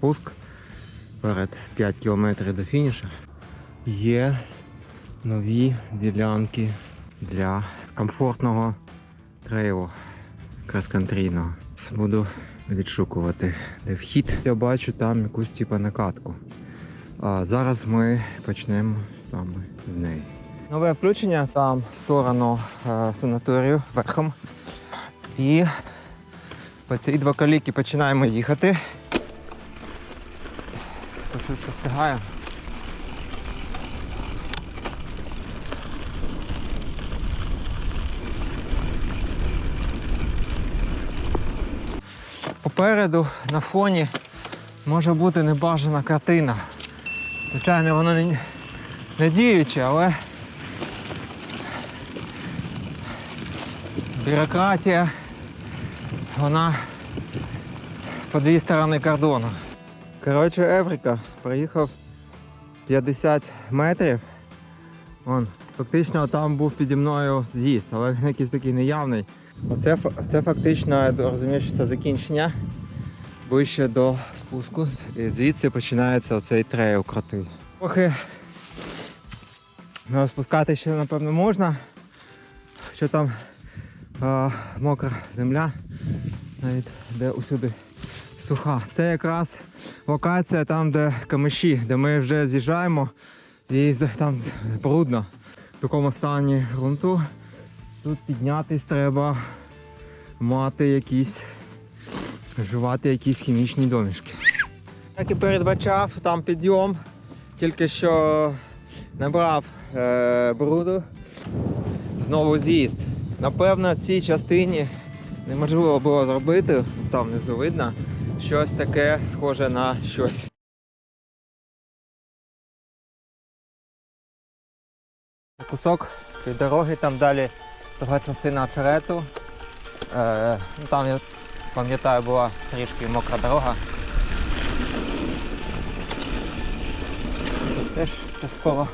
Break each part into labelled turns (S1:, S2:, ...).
S1: спуск перед 5 кілометрів до фінішу. Є нові ділянки для комфортного трейлу крос-кантрійного. Буду відшукувати де вхід. Я бачу там якусь типу накатку. А зараз ми почнемо саме з неї. Нове включення там в сторону е, санаторію верхом. І по цій двоколіки починаємо їхати. Почув, що встигаю. Попереду на фоні може бути небажана картина. Звичайно, воно не, не діюче, але бюрократія, вона по дві сторони кордону. Коротше, Еврика проїхав 50 метрів. Вон, фактично там був піді мною з'їзд, але він якийсь такий неявний. Оце, це фактично, я розумію, що це закінчення ближче до спуску. І звідси починається оцей трейл крутий. Трохи ну, спускати ще напевно можна. Що там а, мокра земля, навіть де усюди суха. Це якраз локація там, де камиші, де ми вже з'їжджаємо і там брудно. В такому стані ґрунту. Тут піднятись треба мати якісь, вживати якісь хімічні домішки. Як і передбачав, там підйом, тільки що набрав е, бруду, знову з'їзд. Напевно, в цій частині неможливо було зробити, там внизу видно, щось таке схоже на щось. Кусок дороги, там далі друга частина очерету. Е, ну, там, я пам'ятаю, була трішки мокра дорога. Тут теж частково.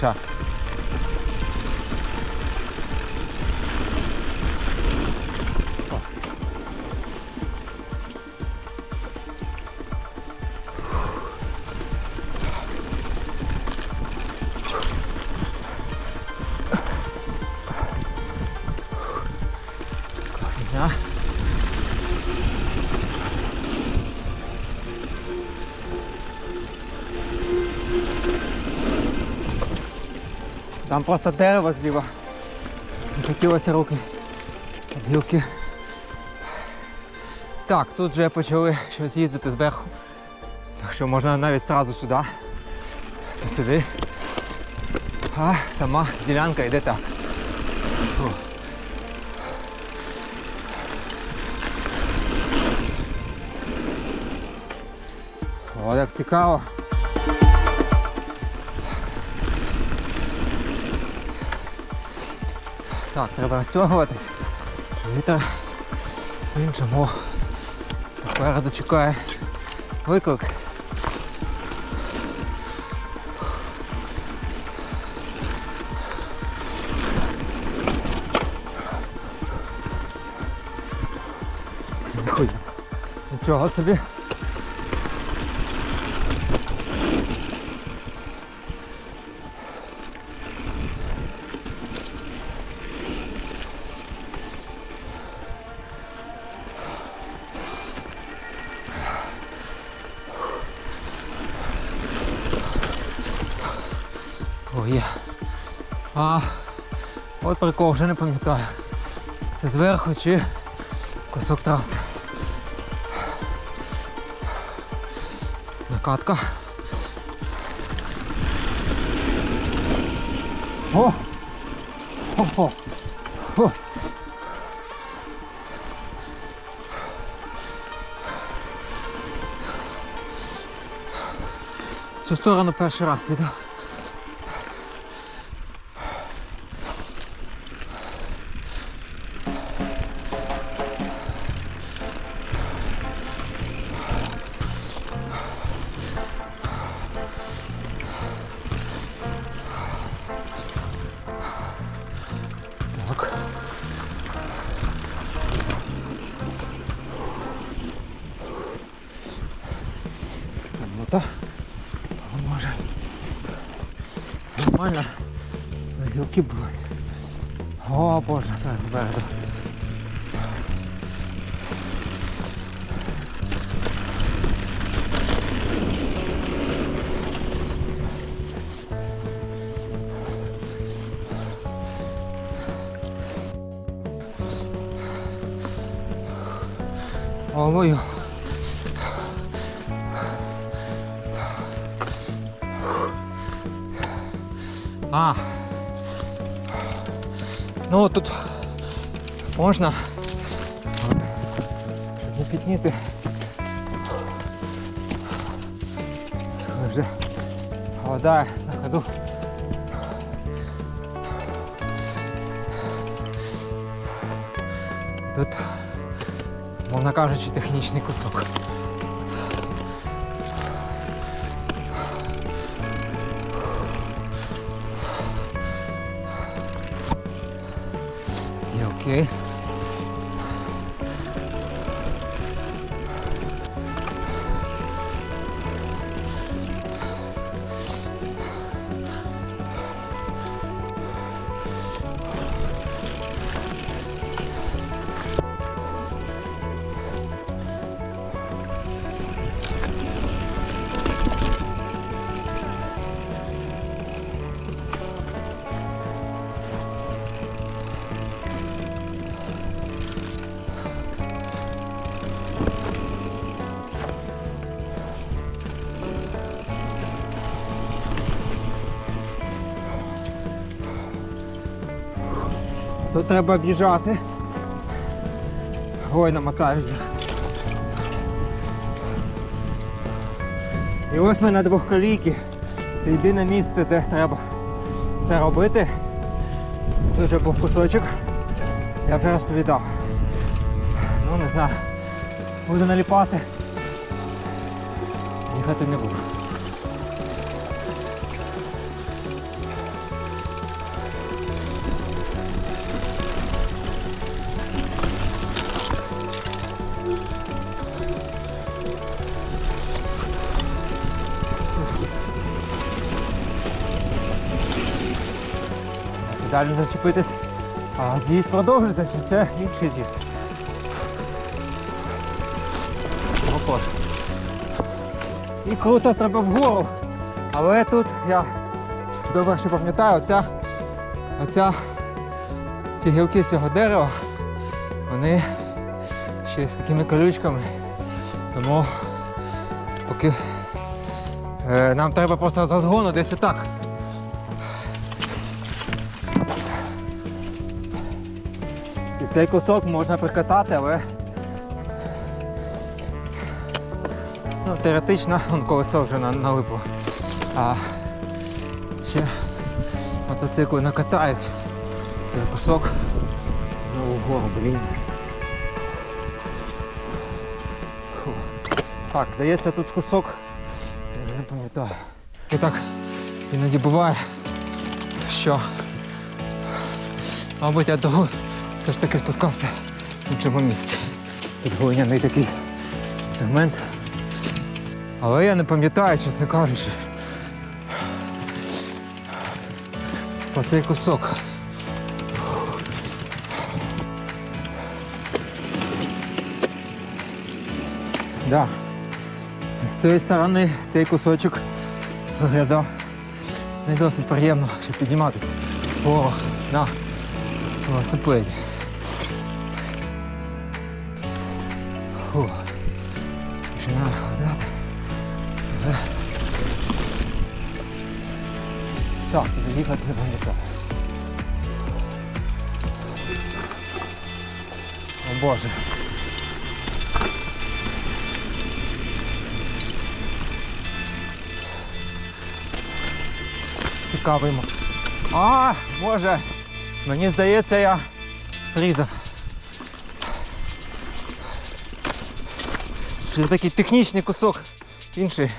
S1: Так, Там просто дерево зліва. Хотілося руки. Гілки. Так, тут вже почали щось їздити зверху. Так що можна навіть одразу сюди. Сюди. А сама ділянка йде так. О. О, як цікаво. Так, треба розтягуватись. Вітер іншому. Попереду чекає виклик. Нічого собі. А от прикол, вже не пам'ятаю. Це зверху чи кусок траси. Накатка. О! О! О! Цю сторону перший раз іду. Нормально. Гілки були. О боже, так, впереду. О, мою. А. Ну тут можна не підніти. Вже вода на ходу. Тут, мовно кажучи, технічний кусок. І Тут треба об'їжджати. Ой, намотаюсь. І ось ми на двохколійки. Єдине місце, де треба це робити. Тут вже був кусочок. Я вже розповідав. Ну не знаю. Буду наліпати. Їхати не буду. Далі зачепитись. А з'їзд продовжується, чи це інший з'їзд? О, Боже. І круто треба вгору. Але тут я добре що пам'ятаю, оця, оця, ці гілки з цього дерева, вони ще з такими колючками. Тому поки е, нам треба просто з розгону десь отак. Цей кусок можна прикатати, але ну, теоретично он колесо вже на- налипло. А ще мотоцикли накатають. Цей кусок знову вгору, блін. Так, дається тут кусок. Я не пам'ятаю. І так іноді буває, що Мабуть, я того все ж таки спускався в іншому місці. Тут глиняний такий сегмент. Але я не пам'ятаю, чесно кажучи, про цей кусок. Да. З цієї сторони цей кусочок виглядав не досить приємно, щоб підніматися. О, на велосипеді. Фу. Починаю ходити. Е. Так, туди їхати не пам'ятаю. О Боже. Цікавий. А, Боже! Мені здається, я зрізав. Це такий технічний кусок інший.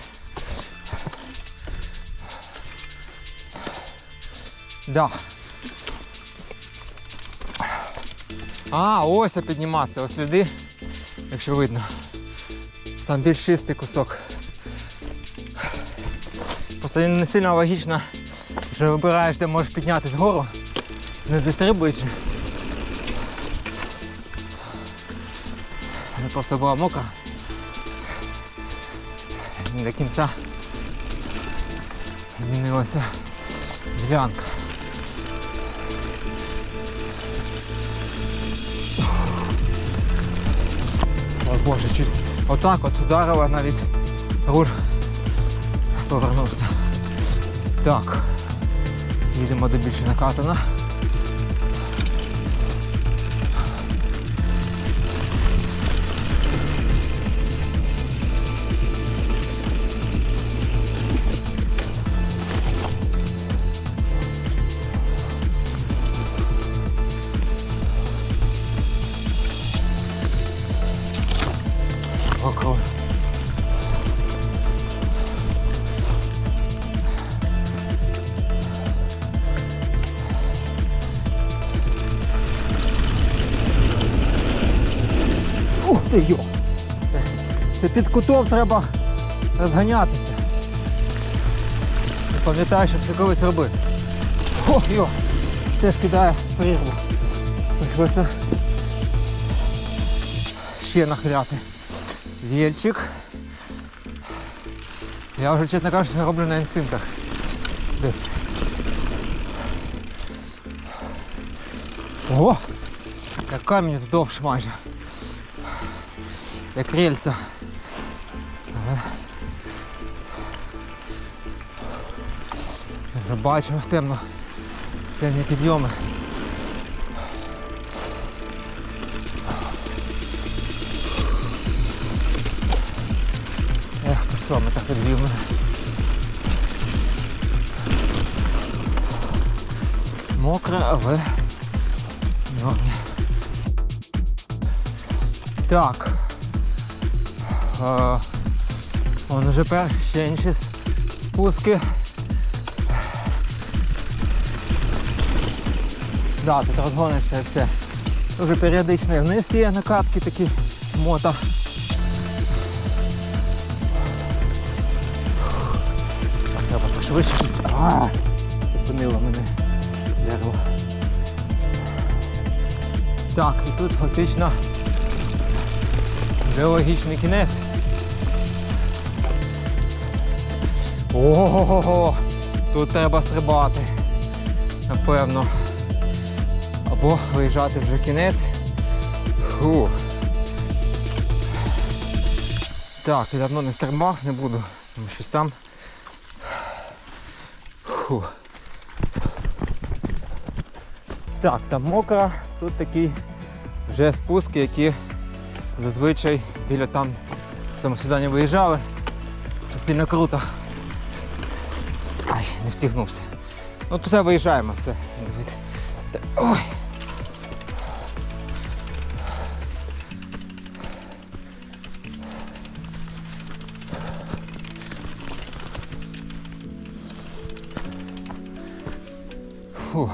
S1: Да. А, ось я піднімався, ось сюди, якщо видно. Там більш чистий кусок. Просто не сильно логічно, що вибираєш, де можеш піднятися вгору, не застрибуючи. Просто була мокра. Не до кінця змінилася ділянка. О боже, чуть отак от ударила навіть руль повернувся. Так. Їдемо до більше накатана. Під кутом треба розганятися. Пам'ятаю, що це колись робити. О, йо! Теж кидає прірву. Прийшлося ще нахиляти. Вільчик. Я вже, чесно кажучи, роблю на інстинктах. Десь. О! Як камінь вздовж майже. Як рельса. Вже бачу темно. Темні підйоми. Ех, ти що, ми так відвів. Мокре, але нормі. Так. А, вон уже перші інші спуски. Да, тут розгонишся все. Дуже періодично вниз є накатки такі мото. Так, Треба пошвидше. Зупинило мене дерево. Так, і тут фактично вже логічний кінець. Ого, тут треба стрибати. Напевно. Або виїжджати вже кінець. Фу. Так, я давно не стрибав, не буду, тому що сам. Фу. Так, там мокро, тут такі вже спуски, які зазвичай біля там саме сюди не виїжджали. Сильно круто. Ай, не встигнувся. Ну все виїжджаємо, це. Ой. Фу.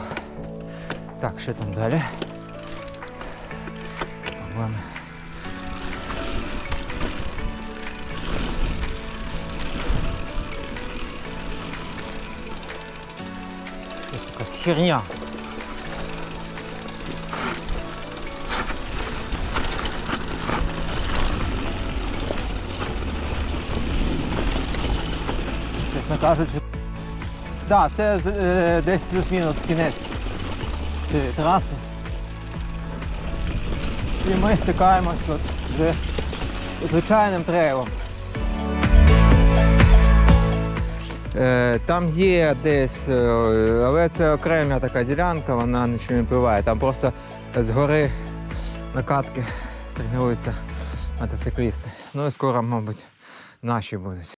S1: Так, що там далі? Проблеми. Щось якась херня. Чесно кажучи. Так, це е, десь плюс-мінус кінець цієї траси. І ми стикаємось от з звичайним трейлом. Е, Там є десь, е, але це окрема така ділянка, вона нічого не впливає. Там просто згори накатки тренуються мотоциклісти. Ну і скоро, мабуть, наші будуть.